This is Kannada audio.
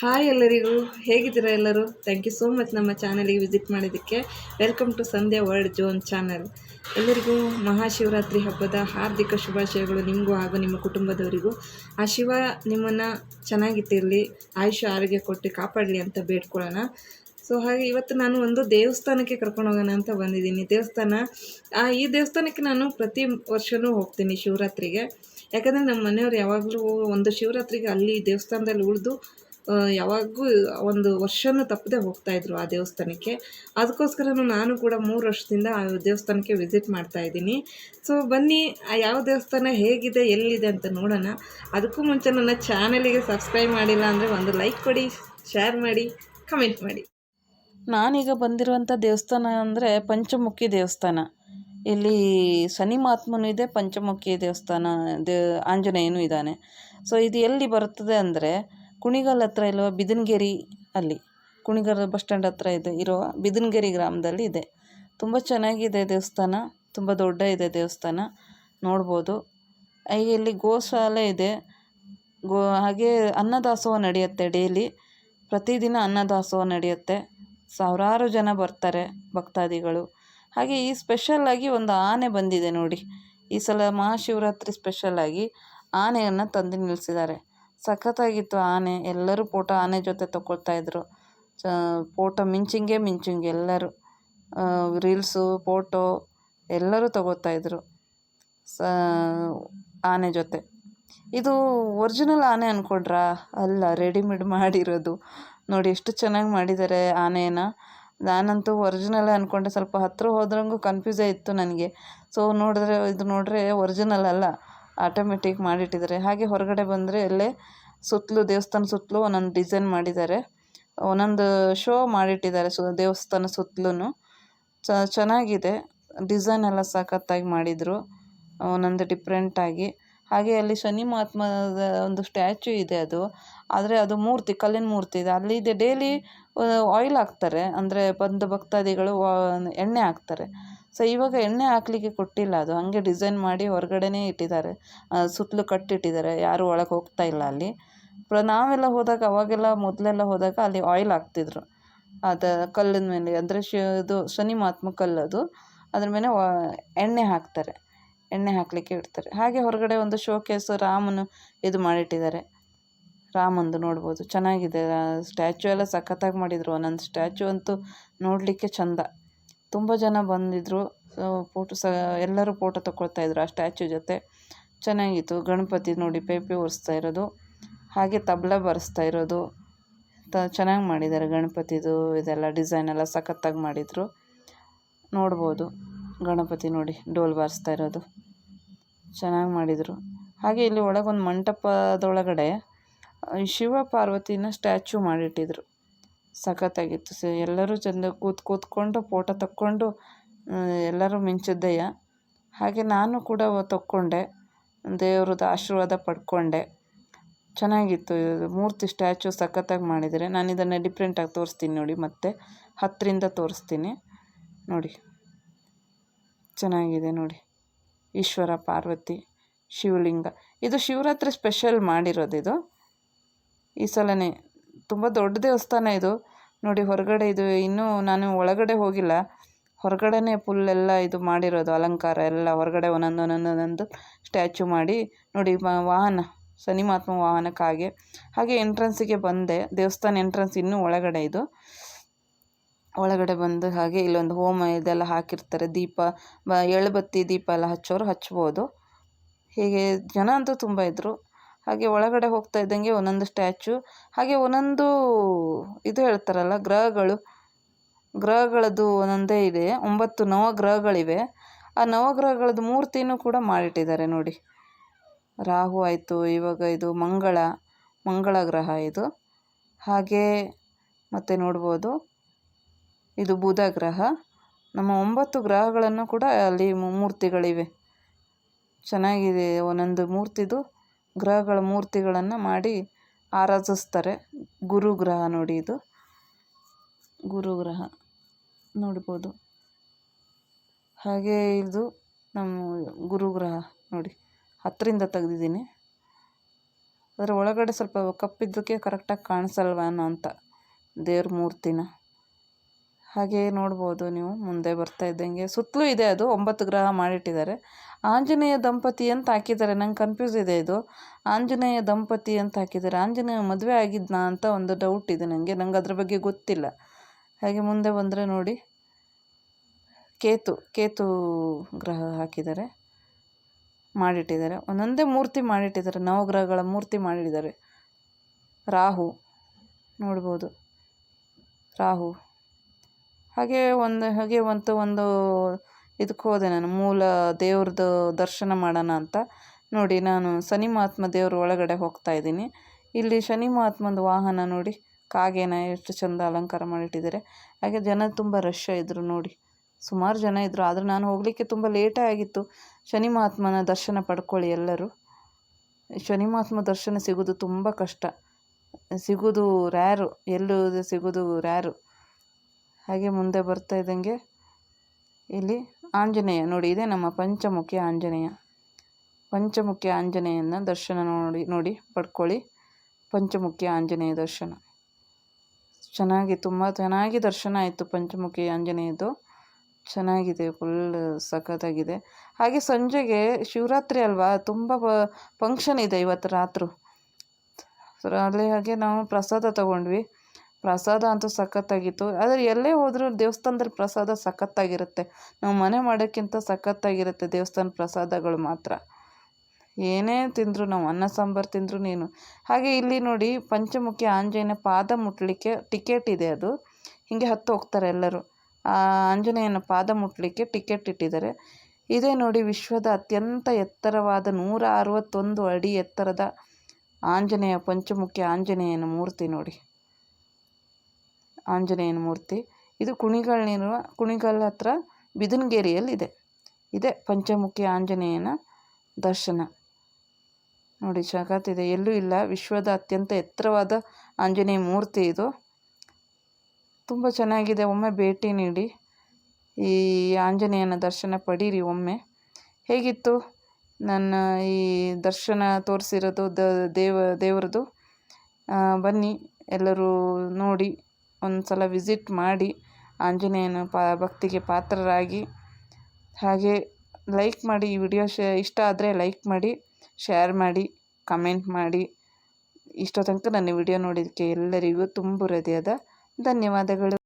ಹಾಯ್ ಎಲ್ಲರಿಗೂ ಹೇಗಿದ್ದೀರಾ ಎಲ್ಲರೂ? ಥ್ಯಾಂಕ್ ಯು ಸೋ ಮಚ್ ನಮ್ಮ ಚಾನಲಿಗೆ ವಿಸಿಟ್ ಮಾಡಿದ್ದಕ್ಕೆ. Welcome to Sandhya world zone channel ಎಲ್ಲರಿಗೂ ಮಹಾಶಿವರಾತ್ರಿ ಹಬ್ಬದ ಹಾರ್ದಿಕ ಶುಭಾಶಯಗಳು ನಿಮಗೂ ಹಾಗೂ ನಿಮ್ಮ ಕುಟುಂಬದವರಿಗೂ. ಆ ಶಿವ ನಿಮ್ಮನ್ನು ಚೆನ್ನಾಗಿಟ್ಟಿರಲಿ ಆಯುಷ್ಯ ಆರೋಗ್ಯ ಕೊಟ್ಟು ಕಾಪಾಡಲಿ ಅಂತ ಬೇಡ್ಕೊಳ್ಳೋಣ. ಸೊ ಹಾಗೆ ಇವತ್ತು ನಾನು ಒಂದು ದೇವಸ್ಥಾನಕ್ಕೆ ಕರ್ಕೊಂಡು ಹೋಗೋಣ ಅಂತ ಬಂದಿದ್ದೀನಿ. ದೇವಸ್ಥಾನ ಆ, ಈ ದೇವಸ್ಥಾನಕ್ಕೆ ನಾನು ಪ್ರತಿ ವರ್ಷವೂ ಹೋಗ್ತೀನಿ ಶಿವರಾತ್ರಿಗೆ. ಯಾಕಂದರೆ ನಮ್ಮ ಮನೆಯವರು ಯಾವಾಗಲೂ ಒಂದು ಶಿವರಾತ್ರಿಗೆ ಅಲ್ಲಿ ದೇವಸ್ಥಾನದಲ್ಲಿ ಉಳಿದು ಯಾವಾಗೂ ಒಂದು ವರ್ಷನೂ ತಪ್ಪದೆ ಹೋಗ್ತಾಯಿದ್ರು ಆ ದೇವಸ್ಥಾನಕ್ಕೆ. ಅದಕ್ಕೋಸ್ಕರನೂ ನಾನು ಕೂಡ ಮೂರು ವರ್ಷದಿಂದ ಆ ದೇವಸ್ಥಾನಕ್ಕೆ ವಿಸಿಟ್ ಮಾಡ್ತಾ ಇದ್ದೀನಿ. ಸೊ ಬನ್ನಿ, ಆ ಯಾವ ದೇವಸ್ಥಾನ ಹೇಗಿದೆ, ಎಲ್ಲಿದೆ ಅಂತ ನೋಡೋಣ. ಅದಕ್ಕೂ ಮುಂಚೆ ನನ್ನ ಚಾನಲಿಗೆ ಸಬ್ಸ್ಕ್ರೈಬ್ ಮಾಡಿಲ್ಲ ಅಂದರೆ ಒಂದು ಲೈಕ್ ಕೊಡಿ ಶೇರ್ ಮಾಡಿ ಕಮೆಂಟ್ ಮಾಡಿ. ನಾನೀಗ ಬಂದಿರುವಂಥ ದೇವಸ್ಥಾನ ಅಂದರೆ ಪಂಚಮುಖಿ ದೇವಸ್ಥಾನ. ಇಲ್ಲಿ ಶನಿ ಮಹಾತ್ಮನೂ ಇದೆ, ಪಂಚಮುಖಿ ದೇವಸ್ಥಾನ, ದೇ, ಆಂಜನೇಯನೂ ಇದ್ದಾನೆ. ಸೊ ಇದು ಎಲ್ಲಿ ಬರುತ್ತದೆ ಅಂದರೆ ಕುಣಿಗಲ್ ಹತ್ರ ಇರುವ ಬಿದನಗೆರಿ ಅಲ್ಲಿ, ಕುಣಿಗಲ್ ಬಸ್ ಸ್ಟ್ಯಾಂಡ್ ಹತ್ರ ಇದೆ ಇರುವ ಬಿದನಗೆರಿ ಗ್ರಾಮದಲ್ಲಿ ಇದೆ. ತುಂಬ ಚೆನ್ನಾಗಿದೆ ದೇವಸ್ಥಾನ, ತುಂಬ ದೊಡ್ಡ ಇದೆ ದೇವಸ್ಥಾನ, ನೋಡ್ಬೋದು. ಹಾಗೆ ಇಲ್ಲಿ ಗೋಶಾಲೆ ಇದೆ. ಗೋ, ಹಾಗೆ ಅನ್ನದಾಸೋಹ ನಡೆಯುತ್ತೆ ಡೈಲಿ. ಪ್ರತಿದಿನ ಅನ್ನದಾಸೋಹ ನಡೆಯುತ್ತೆ. ಸಾವಿರಾರು ಜನ ಬರ್ತಾರೆ ಭಕ್ತಾದಿಗಳು. ಹಾಗೆ ಈ ಸ್ಪೆಷಲ್ಲಾಗಿ ಒಂದು ಆನೆ ಬಂದಿದೆ ನೋಡಿ. ಈ ಸಲ ಮಹಾಶಿವರಾತ್ರಿ ಸ್ಪೆಷಲ್ಲಾಗಿ ಆನೆಯನ್ನು ತಂದು ನಿಲ್ಲಿಸಿದ್ದಾರೆ. ಸಖತ್ತಾಗಿತ್ತು ಆನೆ. ಎಲ್ಲರೂ ಫೋಟೋ ಆನೆ ಜೊತೆ ತಗೊಳ್ತಾ ಇದ್ದರು ಫೋಟೋ ಮಿಂಚಿಂಗೆ ಮಿಂಚಿಂಗ್ ಎಲ್ಲರೂ ರೀಲ್ಸು, ಫೋಟೋ ಎಲ್ಲರೂ ತಗೋತಾ ಇದ್ದರು ಸ, ಆನೆ ಜೊತೆ. ಇದು ಒರಿಜಿನಲ್ ಆನೆ ಅಂದ್ಕೊಂಡ್ರಾ ಅಲ್ಲ, ರೆಡಿಮೇಡ್ ಮಾಡಿರೋದು. ನೋಡಿ, ಎಷ್ಟು ಚೆನ್ನಾಗಿ ಮಾಡಿದ್ದಾರೆ ಆನೆನ ನಾನಂತೂ ಒರಿಜಿನಲ್ ಅಂದ್ಕೊಂಡೆ ಸ್ವಲ್ಪ ಹತ್ತಿರ ಹೋದ್ರಂಗೂ ಕನ್ಫ್ಯೂಸೇ ಇತ್ತು ನನಗೆ. ಸೊ ನೋಡಿದ್ರೆ, ಇದು ನೋಡಿದ್ರೆ ಒರಿಜಿನಲ್ ಅಲ್ಲ. ಆಟೋಮೆಟಿಕ್ ಮಾಡಿಟ್ಟಿದ್ದಾರೆ. ಹಾಗೆ ಹೊರಗಡೆ ಬಂದರೆ ಇಲ್ಲೇ ಸುತ್ತಲೂ ದೇವಸ್ಥಾನ ಸುತ್ತಲೂ ಒಂದೊಂದು ಡಿಸೈನ್ ಮಾಡಿದ್ದಾರೆ. ಒಂದೊಂದು ಶೋ ಮಾಡಿಟ್ಟಿದ್ದಾರೆ ಸು, ದೇವಸ್ಥಾನ ಸುತ್ತಲೂ ಚ, ಚೆನ್ನಾಗಿದೆ. ಡಿಸೈನ್ ಎಲ್ಲ ಸಖತ್ತಾಗಿ ಮಾಡಿದರು. ಒಂದೊಂದು ಡಿಫ್ರೆಂಟಾಗಿ ಹಾಗೆ ಅಲ್ಲಿ ಶನಿ ಮಹಾತ್ಮದ ಒಂದು ಸ್ಟ್ಯಾಚು ಇದೆ ಅದು. ಆದರೆ ಅದು ಮೂರ್ತಿ, ಕಲ್ಲಿನ ಮೂರ್ತಿ ಇದೆ. ಅಲ್ಲಿದೆ ಡೈಲಿ ಆಯಿಲ್ ಹಾಕ್ತಾರೆ. ಅಂದರೆ ಬಂದ ಭಕ್ತಾದಿಗಳು ಎಣ್ಣೆ ಹಾಕ್ತಾರೆ. ಸೊ ಇವಾಗ ಎಣ್ಣೆ ಹಾಕ್ಲಿಕ್ಕೆ ಕೊಟ್ಟಿಲ್ಲ. ಅದು ಹಾಗೆ ಡಿಸೈನ್ ಮಾಡಿ ಹೊರಗಡೆನೇ ಇಟ್ಟಿದ್ದಾರೆ. ಸುತ್ತಲೂ ಕಟ್ಟಿಟ್ಟಿದ್ದಾರೆ ಯಾರೂ ಒಳಗೆ ಹೋಗ್ತಾ ಇಲ್ಲ ಅಲ್ಲಿ. ನಾವೆಲ್ಲ ಹೋದಾಗ, ಅವಾಗೆಲ್ಲ ಮೊದಲೆಲ್ಲ ಹೋದಾಗ ಅಲ್ಲಿ ಆಯಿಲ್ ಹಾಕ್ತಿದ್ರು. ಅದು ಕಲ್ಲಿನ ಮೇಲೆ. ಅಂದರೆ ಶ, ಇದು ಶನಿ ಮಹಾತ್ಮ ಕಲ್ಲು ಅದು. ಅದ್ರ ಮೇಲೆ ಎಣ್ಣೆ ಹಾಕ್ತಾರೆ. ಎಣ್ಣೆ ಹಾಕಲಿಕ್ಕೆ ಇಡ್ತಾರೆ. ಹಾಗೆ ಹೊರಗಡೆ ಒಂದು ಶೋಕೇಸು ರಾಮನು ಇದು ಮಾಡಿಟ್ಟಿದ್ದಾರೆ. ರಾಮಂದು ನೋಡ್ಬೋದು. ಚೆನ್ನಾಗಿದೆ. ಸ್ಟ್ಯಾಚು ಎಲ್ಲ ಸಖತ್ತಾಗಿ ಮಾಡಿದರು. ಒಂದೊಂದು ಸ್ಟ್ಯಾಚು ಅಂತೂ ನೋಡಲಿಕ್ಕೆ ಚಂದ. ತುಂಬ ಜನ ಬಂದಿದ್ದರು ಫೋಟೋ ಸಹ ಎಲ್ಲರೂ ಫೋಟೋ ತಗೊಳ್ತಾ ಇದ್ರು ಆ ಸ್ಟ್ಯಾಚು ಜೊತೆ. ಚೆನ್ನಾಗಿತ್ತು. ಗಣಪತಿ ನೋಡಿ ಪೇಪಿ ಒರೆಸ್ತಾ ಇರೋದು. ಹಾಗೆ ತಬಲ ಬಾರಿಸ್ತಾ ಇರೋದು. ತ, ಚೆನ್ನಾಗಿ ಮಾಡಿದ್ದಾರೆ ಗಣಪತಿದು, ಇದೆಲ್ಲ ಡಿಸೈನ್ ಎಲ್ಲ ಸಖತ್ತಾಗಿ ಮಾಡಿದರು. ನೋಡ್ಬೋದು. ಗಣಪತಿ ನೋಡಿ ಡೋಲ್ ಬಾರಿಸ್ತಾ ಇರೋದು. ಚೆನ್ನಾಗಿ ಮಾಡಿದರು. ಹಾಗೆ ಇಲ್ಲಿ ಒಳಗೊಂದು ಮಂಟಪದೊಳಗಡೆ, ಶಿವ ಪಾರ್ವತಿನ ಸ್ಟ್ಯಾಚು ಮಾಡಿಟ್ಟಿದ್ರು. ಸಖತ್ತಾಗಿತ್ತು. ಸ, ಎಲ್ಲರೂ ಚಂದ ಕೂತ್, ಕೂತ್ಕೊಂಡು ಫೋಟೋ ತಕ್ಕೊಂಡು ಎಲ್ಲರೂ ಮಿಂಚಿದ್ದಯ್ಯ ಹಾಗೆ ನಾನು ಕೂಡ ತಕ್ಕೊಂಡೆ. ದೇವ್ರದ್ದು ಆಶೀರ್ವಾದ ಪಡ್ಕೊಂಡೆ. ಚೆನ್ನಾಗಿತ್ತು. ಇದು ಮೂರ್ತಿ ಸ್ಟ್ಯಾಚು ಸಖತ್ತಾಗಿ ಮಾಡಿದರೆ ನಾನು ಇದನ್ನು ಡಿಫ್ರೆಂಟಾಗಿ ತೋರಿಸ್ತೀನಿ ನೋಡಿ, ಮತ್ತೆ ಹತ್ತರಿಂದ ತೋರಿಸ್ತೀನಿ ನೋಡಿ. ಚೆನ್ನಾಗಿದೆ ನೋಡಿ. ಈಶ್ವರ, ಪಾರ್ವತಿ, ಶಿವಲಿಂಗ. ಇದು ಶಿವರಾತ್ರಿ ಸ್ಪೆಷಲ್ ಮಾಡಿರೋದು ಇದು. ಈ ಸಲನೇ ತುಂಬ ದೊಡ್ಡ ದೇವಸ್ಥಾನ ಇದು. ನೋಡಿ, ಹೊರಗಡೆ ಇದು ಇನ್ನೂ ನಾನು ಒಳಗಡೆ ಹೋಗಿಲ್ಲ. ಹೊರಗಡೆನೇ ಫುಲ್ ಎಲ್ಲ ಇದು ಮಾಡಿರೋದು, ಅಲಂಕಾರ ಎಲ್ಲ ಹೊರಗಡೆ ಒಂದೊಂದು ಒಂದೊಂದು ಒಂದೊಂದು ಸ್ಟ್ಯಾಚು ಮಾಡಿ. ನೋಡಿ ವಾಹನ ಶನಿ ಮಹಾತ್ಮ ವಾಹನಕ್ಕೆ ಹಾಗೆ ಎಂಟ್ರೆನ್ಸಿಗೆ ಬಂದೆ. ದೇವಸ್ಥಾನ ಎಂಟ್ರೆನ್ಸ್ ಇನ್ನೂ ಒಳಗಡೆ ಇದು. ಒಳಗಡೆ ಬಂದು ಹಾಗೆ ಇಲ್ಲೊಂದು ಹೋಮ ಇದೆಲ್ಲ ಹಾಕಿರ್ತಾರೆ. ದೀಪ, ಬ, ಎಳ್ಬತ್ತಿ ದೀಪ ಎಲ್ಲ ಹಚ್ಚೋರು ಹಚ್ಬೋದು. ಹೀಗೆ ಜನ ಅಂತೂ ತುಂಬ ಇದ್ದರು ಹಾಗೆ ಒಳಗಡೆ ಹೋಗ್ತಾ ಇದ್ದಂಗೆ ಒಂದೊಂದು ಸ್ಟ್ಯಾಚು, ಹಾಗೆ ಒಂದೊಂದು ಇದು ಹೇಳ್ತಾರಲ್ಲ ಗ್ರಹಗಳು. ಗ್ರಹಗಳದ್ದು ಒಂದೊಂದೇ ಇದೆ, ಒಂಬತ್ತು ನವಗ್ರಹಗಳಿವೆ. ಆ ನವಗ್ರಹಗಳದ್ದು ಮೂರ್ತಿನೂ ಕೂಡ ಮಾಡಿಟ್ಟಿದ್ದಾರೆ ನೋಡಿ. ರಾಹು ಆಯಿತು, ಇವಾಗ ಇದು ಮಂಗಳ ಮಂಗಳ ಗ್ರಹ ಇದು. ಹಾಗೆ ಮತ್ತೆ ನೋಡ್ಬೋದು, ಇದು ಬುಧ ಗ್ರಹ. ನಮ್ಮ ಒಂಬತ್ತು ಗ್ರಹಗಳನ್ನು ಕೂಡ ಅಲ್ಲಿ ಮೂರ್ತಿಗಳಿವೆ. ಚೆನ್ನಾಗಿದೆ ಒಂದೊಂದು ಮೂರ್ತಿದು. ಗ್ರಹಗಳ ಮೂರ್ತಿಗಳನ್ನು ಮಾಡಿ ಆರಾಧಿಸ್ತಾರೆ. ಗುರು ಗ್ರಹ ನೋಡಿ ಇದು. ಗುರು ಗ್ರಹ ನೋಡ್ಬೋದು. ಹಾಗೆ ಇದು ನಮ್ಮ ಗುರು ಗ್ರಹ ನೋಡಿ. ಹತ್ತರಿಂದ ತೆಗೆದಿದ್ದೀನಿ. ಅದರ ಒಳಗಡೆ ಸ್ವಲ್ಪ ಕಪ್ಪಿದ್ದಕ್ಕೆ ಕರೆಕ್ಟಾಗಿ ಕಾಣಿಸಲ್ವೇನೋ ಅಂತ. ದೇವ್ರ ಮೂರ್ತಿನ. ಹಾಗೆ ನೋಡ್ಬೋದು ನೀವು, ಮುಂದೆ ಬರ್ತಾ ಇದ್ದಂಗೆ. ಸುತ್ತಲೂ ಇದೆ ಅದು, ಒಂಬತ್ತು ಗ್ರಹ ಮಾಡಿಟ್ಟಿದ್ದಾರೆ. ಆಂಜನೇಯ ದಂಪತಿ ಅಂತ ಹಾಕಿದ್ದಾರೆ, ನಂಗೆ ಕನ್ಫ್ಯೂಸ್ ಇದೆ ಇದು. ಆಂಜನೇಯ ದಂಪತಿ ಅಂತ ಹಾಕಿದ್ದಾರೆ. ಆಂಜನೇಯ ಮದುವೆ ಆಗಿದ್ನಾ ಅಂತ ಒಂದು ಡೌಟ್ ಇದೆ ನನಗೆ ನಂಗೆ ಅದ್ರ ಬಗ್ಗೆ ಗೊತ್ತಿಲ್ಲ. ಹಾಗೆ ಮುಂದೆ ಬಂದರೆ ನೋಡಿ. ಕೇತು ಕೇತು ಗ್ರಹ ಹಾಕಿದ್ದಾರೆ, ಮಾಡಿಟ್ಟಿದ್ದಾರೆ. ಒಂದೊಂದೇ ಮೂರ್ತಿ ಮಾಡಿಟ್ಟಿದ್ದಾರೆ, ನವಗ್ರಹಗಳ ಮೂರ್ತಿ ಮಾಡಿದ್ದಾರೆ. ರಾಹು, ನೋಡ್ಬೋದು. ರಾಹು. ಹಾಗೆ ಒಂದು ಹಾಗೆ ಒಂದು ಒಂದು ಇದಕ್ಕೆ ಹೋದೆ ನಾನು. ಮೂಲ ದೇವ್ರದ್ದು ದರ್ಶನ ಮಾಡೋಣ ಅಂತ. ನೋಡಿ, ನಾನು ಶನಿ ಮಹಾತ್ಮ ದೇವ್ರ ಒಳಗಡೆ ಹೋಗ್ತಾ ಇದ್ದೀನಿ. ಇಲ್ಲಿ ಶನಿ ಮಹಾತ್ಮಂದು ವಾಹನ ನೋಡಿ, ಕಾಗೇನ ಎಷ್ಟು ಚಂದ ಅಲಂಕಾರ ಮಾಡಿಟ್ಟಿದ್ದಾರೆ. ಹಾಗೆ ಜನ ತುಂಬ ರಶ್ ಇದ್ದರು ನೋಡಿ. ಸುಮಾರು ಜನ ಇದ್ದರು ಆದರೆ ನಾನು ಹೋಗಲಿಕ್ಕೆ ತುಂಬ ಲೇಟೇ ಆಗಿತ್ತು. ಶನಿ ಮಹಾತ್ಮನ ದರ್ಶನ ಪಡ್ಕೊಳ್ಳಿ ಎಲ್ಲರೂ. ಶನಿ ಮಹಾತ್ಮ ದರ್ಶನ ಸಿಗೋದು ತುಂಬ ಕಷ್ಟ. ಸಿಗೋದು ರ್ಯಾರು ಎಲ್ಲೂ ಸಿಗೋದು ರ್ಯಾರು ಹಾಗೆ ಮುಂದೆ ಬರ್ತಾ ಇದ್ದಂಗೆ ಇಲ್ಲಿ ಆಂಜನೇಯ. ನೋಡಿ, ಇದೆ ನಮ್ಮ ಪಂಚಮುಖಿ ಆಂಜನೇಯ. ಪಂಚಮುಖಿ ಆಂಜನೇಯನ ದರ್ಶನ ನೋಡಿ ನೋಡಿ, ಪಡ್ಕೊಳ್ಳಿ. ಪಂಚಮುಖಿ ಆಂಜನೇಯ ದರ್ಶನ. ಚೆನ್ನಾಗಿ, ತುಂಬ ಚೆನ್ನಾಗಿ ದರ್ಶನ ಆಯಿತು ಪಂಚಮುಖಿ ಆಂಜನೇಯದ್ದು. ಚೆನ್ನಾಗಿದೆ, ಫುಲ್ ಸಖತ್ತಾಗಿದೆ. ಹಾಗೆ ಸಂಜೆಗೆ ಶಿವರಾತ್ರಿ ಅಲ್ವಾ, ತುಂಬ ಫಂಕ್ಷನ್ ಇದೆ ಇವತ್ತು ರಾತ್ರಿ. ಅಲ್ಲಿ ಹಾಗೆ ನಾವು ಪ್ರಸಾದ ತಗೊಂಡ್ವಿ. ಪ್ರಸಾದ ಅಂತೂ ಸಖತ್ತಾಗಿತ್ತು. ಆದರೆ ಎಲ್ಲೇ ಹೋದರೂ ದೇವಸ್ಥಾನದಲ್ಲಿ ಪ್ರಸಾದ ಸಖತ್ತಾಗಿರುತ್ತೆ. ನಾವು ಮನೆ ಮಾಡೋಕ್ಕಿಂತ ಸಖತ್ತಾಗಿರುತ್ತೆ ದೇವಸ್ಥಾನ ಪ್ರಸಾದಗಳು ಮಾತ್ರ. ಏನೇ ತಿಂದರೂ ನಾವು ಅನ್ನ, ಸಾಂಬಾರು ತಿಂದರೂ ನೀನು. ಹಾಗೆ ಇಲ್ಲಿ ನೋಡಿ ಪಂಚಮುಖಿ ಆಂಜನೇಯನ ಪಾದ ಮುಟ್ಟಲಿಕ್ಕೆ ಟಿಕೆಟ್ ಇದೆ ಅದು. ಹೀಗೆ ಹತ್ತು ಹೋಗ್ತಾರೆ ಎಲ್ಲರೂ. ಆ ಆಂಜನೇಯನ ಪಾದ ಮುಟ್ಟಲಿಕ್ಕೆ ಟಿಕೆಟ್ ಇಟ್ಟಿದ್ದಾರೆ. ಇದೇ ನೋಡಿ ವಿಶ್ವದ ಅತ್ಯಂತ ಎತ್ತರವಾದ ನೂರ ಅರವತ್ತೊಂದು ಅಡಿ ಎತ್ತರದ ಆಂಜನೇಯ, ಪಂಚಮುಖಿ ಆಂಜನೇಯನ ಮೂರ್ತಿ ನೋಡಿ. ಆಂಜನೇಯನ ಮೂರ್ತಿ ಇದು ಕುಣಿಗಲ್ನಿರುವ ಕುಣಿಗಲ್ ಹತ್ರ ಬಿದನಗೇರಿಯಲ್ಲಿದೆ. ಇದೆ ಪಂಚಮುಖಿ ಆಂಜನೇಯನ ದರ್ಶನ. ನೋಡಿ ಜಗತ್ತಿದೆ ಎಲ್ಲೂ ಇಲ್ಲ. ವಿಶ್ವದ ಅತ್ಯಂತ ಎತ್ತರವಾದ ಆಂಜನೇಯ ಮೂರ್ತಿ ಇದು. ತುಂಬ ಚೆನ್ನಾಗಿದೆ. ಒಮ್ಮೆ ಭೇಟಿ ನೀಡಿ. ಈ ಆಂಜನೇಯನ ದರ್ಶನ ಪಡೀರಿ ಒಮ್ಮೆ. ಹೇಗಿತ್ತು? ನನ್ನ ಈ ದರ್ಶನ ತೋರಿಸಿರೋದು ದೇವ, ದೇವರದು? ಬನ್ನಿ. ಎಲ್ಲರೂ ನೋಡಿ. ಒಂದು ಸಲ ವಿಸಿಟ್ ಮಾಡಿ ಆಂಜನೇಯನ ಪಾ ಭಕ್ತಿಗೆ ಪಾತ್ರರಾಗಿ. ಹಾಗೆ ಲೈಕ್ ಮಾಡಿ ಈ ವಿಡಿಯೋ ಶೇ, ಇಷ್ಟ ಆದರೆ ಲೈಕ್ ಮಾಡಿ, ಶೇರ್ ಮಾಡಿ, ಕಮೆಂಟ್ ಮಾಡಿ. ಇಷ್ಟೋ ತನಕ ನನ್ನ ವಿಡಿಯೋ ನೋಡಿದ್ದಕ್ಕೆ ಎಲ್ಲರಿಗೂ ತುಂಬ ಹೃದಯದ ಧನ್ಯವಾದಗಳು.